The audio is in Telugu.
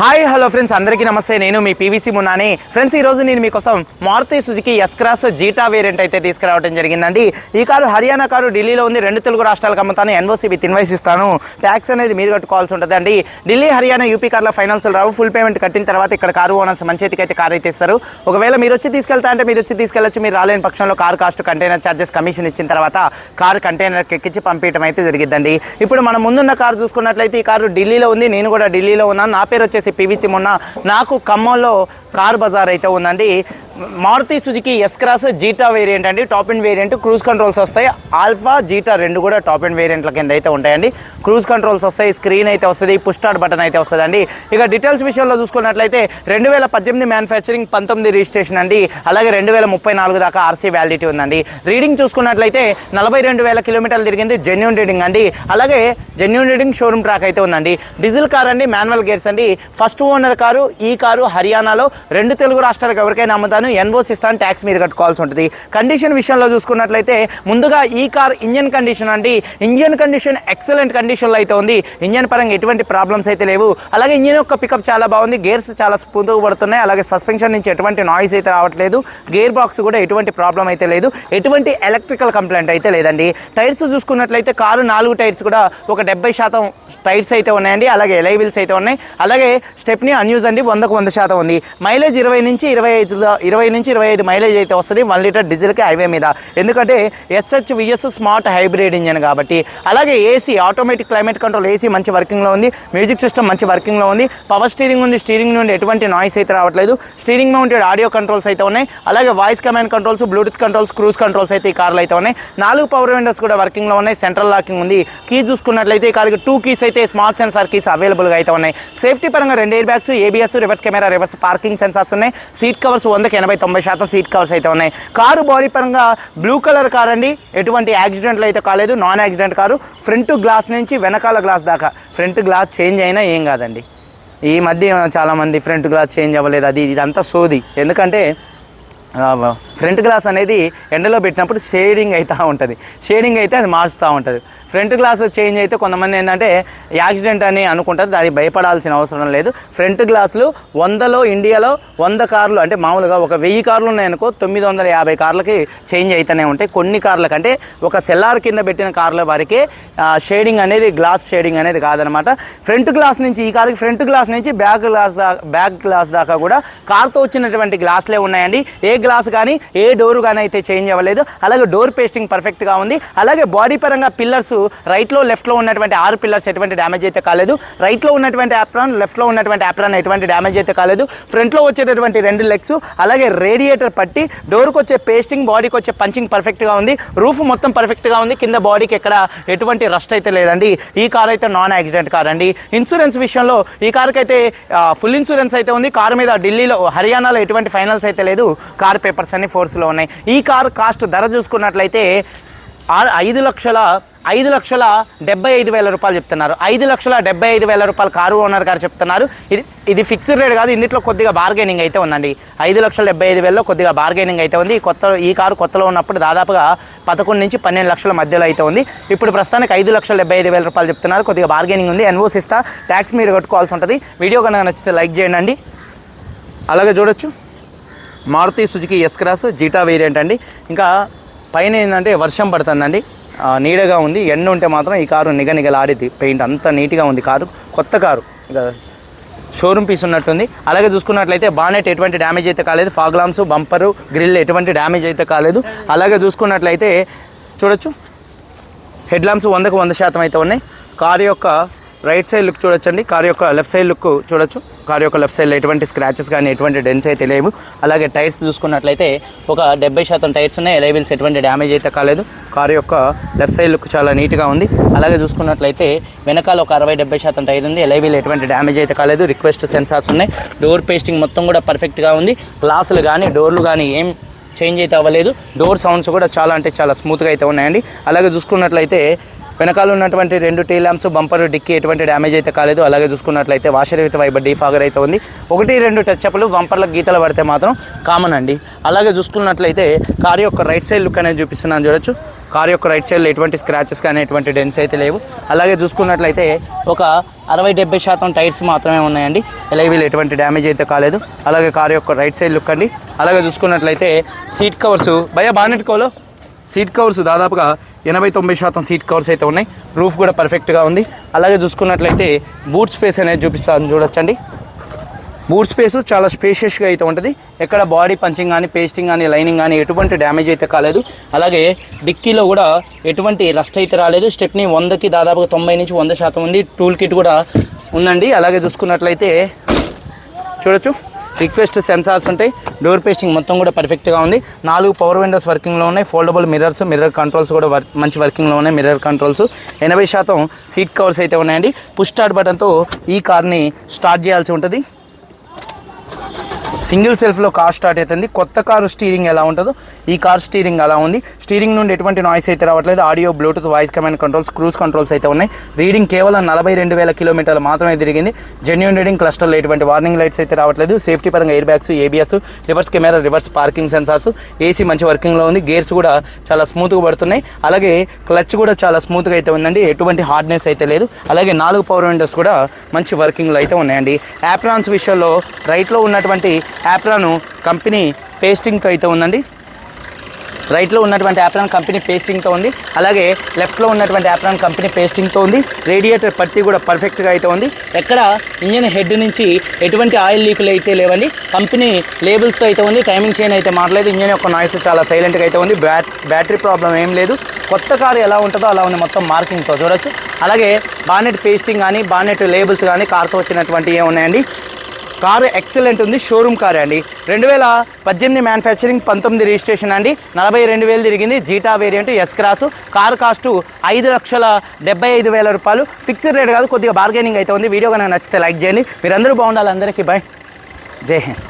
Hi hello friends. అందరికీ నమస్తే. నేను మీ పీవీసీ మున్నాని. ఫ్రెండ్స్ ఈ రోజు నేను మీకోసం Maruti Suzuki S Cross Zeta variant అయితే తీసుకురావడం జరిగిందండి. ఈ కారు హర్యానా కారు ఢిల్లీలో ఉంది. రెండు తెలుగు రాష్ట్రాలకు అమ్ముతాను. ఎన్ఓసీ విత్ ఇన్వైస్ ఇస్తాను. ట్యాక్స్ అనేది మీరు కట్టుకోవాల్సి ఉంటుంది అండి ఢిల్లీ హర్యానా యూపీ కార్ల ఫైనాన్స్ రావు. ఫుల్ పేమెంట్ కట్టిన తర్వాత ఇక్కడ కారు ఓనర్స్ మంచి చేతికి అయితే కారు అయితే ఇస్తారు. ఒకవేళ మీరు వచ్చి తీసుకెళ్తా అంటే మీరు వచ్చి తీసుకెళ్ళచ్చు. మీరు రాలేని పక్షంలో car cost container charges commission ఇచ్చిన తర్వాత కారు కంటైనర్కి ఎక్కించి పంపించడం అయితే జరిగిద్దండి. ఇప్పుడు మనం ముందున్న కారు చూసుకున్నట్లయితే ఈ కారు ఢిల్లీలో ఉంది. నేను కూడా ఢిల్లీలో ఉన్నాను. నా పేరు వచ్చేసి పీవీసీ మొన్న నాకు ఖమ్మంలో కార్ బజార్ అయితే ఉందండి. Maruti Suzuki S Cross Zeta variant అండి. Top and variant cruise controls వస్తాయి. ఆల్ఫా జీటా రెండు కూడా టాప్ అండ్ వేరియంట్ల కింద అయితే ఉంటాయండి. క్రూజ్ కంట్రోల్స్ వస్తాయి స్క్రీన్ అయితే వస్తుంది పుష్టార్ట్ బటన్ అయితే వస్తుందండి. ఇక డీటెయిల్స్ విషయంలో చూసుకున్నట్లయితే రెండు వేల పద్దెనిమిది మ్యానుఫ్యాక్చరింగ్ పంతొమ్మిది రిజిస్ట్రేషన్ అండి. అలాగే రెండు వేల ముప్పై నాలుగు దాకా ఆర్సీ వ్యాలిడిటీ ఉందండి. రీడింగ్ చూసుకున్నట్లయితే నలభై రెండు వేల కిలోమీటర్లు తిరిగింది జెన్యున్ రీడింగ్ అండి. అలాగే జెన్యున్ రీడింగ్ షోరూమ్ ట్రాక్ అయితే ఉందండి. డీజిల్ కార్ అండి మాన్యువల్ గేర్స్ అండి. ఫస్ట్ ఓనర్ కారు ఈ కారు హర్యానాలో. రెండు తెలుగు రాష్ట్రాలకు ఎవరికైనా ఇస్తాను ఎన్ఓసి ఇస్తాను ట్యాక్స్ మీరు కట్టుకోవాల్సి ఉంటుంది. కండిషన్ విషయంలో చూసుకున్నట్లయితే ముందుగా ఈ కార్ ఇంజన్ కండిషన్ అండి. ఇంజన్ కండిషన్ ఎక్సలెంట్ కండిషన్లో అయితే ఉంది. ఇంజన్ పరంగా ఎటువంటి ప్రాబ్లమ్స్ అయితే లేవు. అలాగే ఇంజన్ యొక్క పికప్ చాలా బాగుంది. గేర్స్ చాలా స్మూత్గా పడుతున్నాయి. అలాగే సస్పెన్షన్ నుంచి ఎటువంటి నాయిస్ అయితే రావట్లేదు. గేర్ బాక్స్ కూడా ఎటువంటి ప్రాబ్లం అయితే లేదు. ఎటువంటి ఎలక్ట్రికల్ కంప్లైంట్ అయితే లేదండి. టైర్స్ చూసుకున్నట్లయితే కారు నాలుగు టైర్స్ కూడా ఒక డెబ్బై శాతం టైర్స్ అయితే ఉన్నాయండి. అలాగే ఎలై వీల్స్ అయితే ఉన్నాయి. అలాగే స్టెప్ని అన్యూజ్ అండి. వందకు వంద శాతం ఉంది. మైలేజ్ ఇరవై నుంచి ఇరవై ఐదు ఇరవై నుంచి ఇరవై ఐదు మైలేజ్ అయితే వస్తుంది వన్ లీటర్ డీజిల్కి హైవే మీద. ఎందుకంటే S H V S smart hybrid engine కాబట్టి. అలాగే AC automatic climate control AC మంచి వర్కింగ్లో ఉంది. మ్యూజిక్ సిస్టమ్ మంచి వర్కింగ్లో ఉంది. పవర్ స్టీరింగ్ ఉంది. స్టీరింగ్ నుండి ఎటువంటి నాయిస్ అయితే రావట్లేదు. స్టీరింగ్ మౌంటెడ్ ఆడియో కంట్రోల్స్ అయితే ఉన్నాయి. అలాగే voice command controls Bluetooth controls cruise controls అయితే ఈ కార్లో అయితే ఉన్నాయి. నాలుగు పవర్ విండోస్ కూడా వర్కింగ్లో ఉన్నాయి. సెంట్రల్ లాకింగ్ ఉంది. కీ చూసుకున్నట్లయితే ఈ కార్కి టూ కీస్ అయితే స్మార్ట్ సెన్సార్ కీస్ అవైలబుల్గా అయితే ఉన్నాయి. సేఫ్టీ పరంగా రెండు air bags ABS reverse camera reverse parking sensors ఉన్నాయి. సీట్ కవర్స్ వందకి ఎనభై తొంభై శాతం సీట్ కవర్స్ అయితే ఉన్నాయి. కారు బాడీ పరంగా బ్లూ కలర్ కార్ అండి ఎటువంటి యాక్సిడెంట్లు అయితే కాలేదు. Non accident car. Front glass నుంచి వెనకాల గ్లాస్ దాకా. ఫ్రంట్ గ్లాస్ చేంజ్ అయినా ఏం కాదండి. ఈ మధ్య చాలామంది ఫ్రంట్ గ్లాస్ చేంజ్ అవ్వలేదు. అది ఇదంతా సోది. ఎందుకంటే ఫ్రంట్ గ్లాస్ అనేది ఎండలో పెట్టినప్పుడు షేడింగ్ అవుతూ ఉంటుంది. షేడింగ్ అయితే అది మారుస్తూ ఉంటుంది. ఫ్రంట్ గ్లాస్ చేంజ్ అయితే కొంతమంది ఏంటంటే యాక్సిడెంట్ అని అనుకుంటారు. దానికి భయపడాల్సిన అవసరం లేదు. ఫ్రంట్ గ్లాసులు వందలో ఇండియాలో వంద కార్లు అంటే మామూలుగా ఒక వెయ్యి కార్లు ఉన్నాయనుకో తొమ్మిది వందల యాభై కార్లకి చేంజ్ అవుతూనే ఉంటాయి. కొన్ని కార్లకు అంటే ఒక సెల్లార్ కింద పెట్టిన కార్ల వారికి షేడింగ్ అనేది గ్లాస్ షేడింగ్ అనేది కాదనమాట. ఫ్రంట్ గ్లాస్ నుంచి ఈ కార్కి ఫ్రంట్ గ్లాస్ నుంచి బ్యాక్ గ్లాస్ దాకా బ్యాక్ గ్లాస్ దాకా కూడా కార్తో వచ్చినటువంటి గ్లాస్లే ఉన్నాయండి. ఏ గ్లాస్ కానీ ఏ డోర్ కానీ అయితే చేంజ్ అవ్వలేదు. అలాగే డోర్ పేస్టింగ్ పర్ఫెక్ట్గా ఉంది. అలాగే బాడీ పరంగా పిల్లర్స్ రైట్లో లెఫ్ట్లో ఉన్నటువంటి ఆరు పిల్లర్స్ ఎటువంటి డ్యామేజ్ అయితే కాలేదు. రైట్లో ఉన్నటువంటి యాప్రాన్ లెఫ్ట్లో ఉన్నటువంటి యాప్రాన్ ఎటువంటి డ్యామేజ్ అయితే కాలేదు. ఫ్రంట్లో వచ్చేటటువంటి రెండు లెగ్స్ అలాగే రేడియేటర్ పట్టి డోర్కి వచ్చే పేస్టింగ్ బాడీకి వచ్చే పంచింగ్ పర్ఫెక్ట్గా ఉంది. రూఫ్ మొత్తం పర్ఫెక్ట్గా ఉంది. కింద బాడీకి ఎక్కడ ఎటువంటి రస్ట్ అయితే లేదండి. ఈ కార్ అయితే నాన్ యాక్సిడెంట్ కార్ అండి. ఇన్సూరెన్స్ విషయంలో ఈ కార్కి అయితే ఫుల్ ఇన్సూరెన్స్ అయితే ఉంది. కారు మీద ఢిల్లీలో హర్యానాలో ఎటువంటి ఫైనల్స్ అయితే లేదు. కార్ పేపర్స్ అన్ని ఫోర్స్లో ఉన్నాయి. ఈ కారు కాస్ట్ ధర చూసుకున్నట్లయితే ఐదు లక్షల ఐదు లక్షల డెబ్బై ఐదు వేల రూపాయలు చెప్తున్నారు. ఐదు లక్షల డెబ్బై ఐదు వేల రూపాయలు కారు ఓనర్ గారు చెప్తున్నారు. ఇది ఇది ఫిక్స్డ్ రేట్ కాదు ఇందులో కొద్దిగా బార్గెనింగ్ అయితే ఉందండి. ఐదు లక్షల డెబ్బై ఐదు వేలలో కొద్దిగా బార్గెనింగ్ అయితే ఉంది. ఈ కొత్త ఈ కారు కొత్తలో ఉన్నప్పుడు దాదాపుగా పదకొండు నుంచి పన్నెండు లక్షల మధ్యలో అయితే ఉంది. ఇప్పుడు ప్రస్తుతానికి ఐదు లక్షల డెబ్బై ఐదు వేల రూపాయలు చెప్తున్నారు. కొద్దిగా బార్గెనింగ్ ఉంది. ఎన్ఓసి ఇస్తా ట్యాక్స్ మీరు కట్టుకోవాల్సి ఉంటుంది. వీడియో కనుక నచ్చితే లైక్ చేయండి. అలాగే చూడొచ్చు. Maruti Suzuki S Cross Zeta variant అండి. ఇంకా పైన ఏంటంటే వర్షం పడుతుందండి. నీడగా ఉంది. ఎండ ఉంటే మాత్రం ఈ కారు నిగ నిగలాడిద్ది పెయింట్ అంత నీట్గా ఉంది కారు. కొత్త కారు. ఇంకా షోరూమ్ పీస్ ఉన్నట్టుంది. అలాగే చూసుకున్నట్లయితే బానెట్ ఎటువంటి డ్యామేజ్ అయితే కాలేదు. ఫాగ్లామ్స్ బంపరు గ్రిల్ ఎటువంటి డ్యామేజ్ అయితే కాలేదు. అలాగే చూసుకున్నట్లయితే చూడొచ్చు. హెడ్ లాంప్స్ వందకు వంద శాతం అయితే ఉన్నాయి. కారు యొక్క రైట్ సైడ్ లుక్ చూడొచ్చండి. కార్ యొక్క లెఫ్ట్ సైడ్ లుక్ చూడొచ్చు. కారు యొక్క లెఫ్ట్ సైడ్లో ఎటువంటి స్క్రాచెస్ కానీ ఎటువంటి డెన్స్ అయితే లేవు. అలాగే టైర్స్ చూసుకున్నట్లయితే ఒక డెబ్బై శాతం టైర్స్ ఉన్నాయి. ఎలైబిల్స్ ఎటువంటి డ్యామేజ్ అయితే కాలేదు. కార్ యొక్క లెఫ్ట్ సైడ్ లుక్ చాలా నీట్గా ఉంది. అలాగే చూసుకున్నట్లయితే వెనకాల ఒక అరవై డెబ్బై శాతం టైర్ ఉంది. ఎలైబిల్ ఎటువంటి డ్యామేజ్ అయితే కాలేదు. రిక్వెస్ట్ సెన్సార్స్ ఉన్నాయి. డోర్ పేస్టింగ్ మొత్తం కూడా పర్ఫెక్ట్గా ఉంది. గ్లాసులు కానీ డోర్లు కానీ ఏం చేంజ్ అయితే అవ్వలేదు. డోర్ సౌండ్స్ కూడా చాలా అంటే చాలా స్మూత్గా అయితే ఉన్నాయండి. అలాగే చూసుకున్నట్లయితే వెనకాల ఉన్నటువంటి రెండు టీ ల్యాంప్స్ బంపర్ డిక్కి ఎటువంటి డ్యామేజ్ అయితే కాలేదు. అలాగే చూసుకున్నట్లయితే వాషర్ విత్ వైబర్ డీఫాగర్ అయితే ఉంది. ఒకటి రెండు టచ్ అప్లు బంపర్లకు గీతలు పడితే మాత్రం కామన్ అండి. అలాగే చూసుకున్నట్లయితే కార్ యొక్క రైట్ సైడ్ లుక్ అనేది చూపిస్తున్నాను చూడొచ్చు. కార్ యొక్క రైట్ సైడ్లో ఎటువంటి స్క్రాచెస్ కానీ ఎటువంటి డెన్స్ అయితే లేవు. అలాగే చూసుకున్నట్లయితే ఒక అరవై డెబ్బై శాతం టైర్స్ మాత్రమే ఉన్నాయండి. ఎలైవీలు ఎటువంటి డ్యామేజ్ అయితే కాలేదు. అలాగే కార్ యొక్క రైట్ సైడ్ లుక్ అండి. అలాగే చూసుకున్నట్లయితే సీట్ కవర్స్. భయ బానెట్ కోలో సీట్ కవర్స్ దాదాపుగా ఎనభై తొంభై శాతం సీట్ కవర్స్ అయితే ఉన్నాయి. రూఫ్ కూడా పర్ఫెక్ట్గా ఉంది. అలాగే చూసుకున్నట్లయితే బూట్ స్పేస్ అనేది చూపిస్తాను చూడొచ్చండి. బూట్ స్పేస్ చాలా స్పేషియస్గా అయితే ఉంటుంది. ఎక్కడ బాడీ పంచింగ్ కానీ పేస్టింగ్ కానీ లైనింగ్ కానీ ఎటువంటి డ్యామేజ్ అయితే కాలేదు. అలాగే డిక్కీలో కూడా ఎటువంటి రస్ట్ అయితే రాలేదు. స్టెప్ని వందకి దాదాపుగా తొంభై నుంచి వంద శాతం ఉంది. టూల్ కిట్ కూడా ఉందండి. అలాగే చూసుకున్నట్లయితే చూడొచ్చు. రిక్వెస్ట్ సెన్సార్స్ ఉంటాయి. డోర్ పేస్టింగ్ మొత్తం కూడా పర్ఫెక్ట్గా ఉంది. నాలుగు పవర్ విండోస్ వర్కింగ్లో ఉన్నాయి. ఫోల్డబుల్ మిర్రర్స్ మిర్రర్ కంట్రోల్స్ కూడా వర్- మంచి వర్కింగ్లో ఉన్నాయి. మిర్రర్ కంట్రోల్స్ ఎనభై శాతం సీట్ కవర్స్ అయితే ఉన్నాయండి. పుష్ స్టార్ట్ బటన్తో ఈ కార్ని స్టార్ట్ చేయాల్సి ఉంటుంది. సింగిల్ సెల్ఫ్లో కార్ స్టార్ట్ అవుతుంది కొత్త కారు స్టీరింగ్ ఎలా ఉంటుందో ఈ కార్ స్టీరింగ్ అలా ఉంది. స్టీరింగ్ నుండి ఎటువంటి నాయిస్ అయితే రావట్లేదు. Audio Bluetooth voice command controls cruise controls అయితే ఉన్నాయి. రీడింగ్ కేవలం నలభై రెండు వేల కిలోమీటర్లు మాత్రమే తిరిగింది. జెన్యున్ రీడింగ్ క్లస్టర్లో ఎటువంటి వార్నింగ్ లైట్స్ అయితే రావట్లేదు. సేఫ్టీ పరంగా air bags ABS reverse camera reverse parking sensors AC మంచి వర్కింగ్లో ఉంది. గేర్స్ కూడా చాలా స్మూత్గా పడుతున్నాయి. అలాగే క్లచ్ కూడా చాలా స్మూత్గా అయితే ఉందండి. ఎటువంటి హార్డ్నెస్ అయితే లేదు. అలాగే నాలుగు పవర్ విండోస్ కూడా మంచి వర్కింగ్లో అయితే ఉన్నాయండి. యాప్రాన్స్ విషయంలో రైట్లో ఉన్నటువంటి యాప్లను కంపెనీ పేస్టింగ్తో అయితే ఉందండి. రైట్లో ఉన్నటువంటి యాప్రాన్ కంపెనీ పేస్టింగ్తో ఉంది. అలాగే లెఫ్ట్లో ఉన్నటువంటి యాప్రాన్ కంపెనీ పేస్టింగ్తో ఉంది. రేడియేటర్ పట్టి కూడా పర్ఫెక్ట్గా అయితే ఉంది. ఎక్కడ ఇంజన్ హెడ్ నుంచి ఎటువంటి ఆయిల్ లీకులు అయితే లేవండి. కంపెనీ లేబుల్స్తో అయితే ఉంది. టైమింగ్ చైన్ అయితే మారలేదు. ఇంజన్ యొక్క నాయిస్ చాలా సైలెంట్గా అయితే ఉంది. బ్యాట్ బ్యాటరీ ప్రాబ్లం ఏం లేదు. కొత్త కారు ఎలా ఉంటుందో అలా ఉంది మొత్తం మార్కింగ్తో చూడొచ్చు. అలాగే బానెట్ పేస్టింగ్ కానీ బానెట్ లేబుల్స్ కానీ కార్తో వచ్చినటువంటి ఏమున్నాయండి కారు ఎక్సలెంట్ ఉంది షోరూమ్ కార్ అండి. రెండు వేల పద్దెనిమిది మ్యానుఫ్యాక్చరింగ్ పంతొమ్మిది రిజిస్ట్రేషన్ అండి. నలభై రెండు వేలు తిరిగింది Zeta variant S Cross. Car cost ఐదు లక్షల డెబ్బై ఐదు వేల రూపాయలు. ఫిక్స్డ్ రేట్ కాదు కొద్దిగా బార్గెనింగ్ అయితే ఉంది. వీడియో కనుక నచ్చితే లైక్ చేయండి. మీరందరూ బాగుండాలి అందరికీ బాయ్. జై హింద్.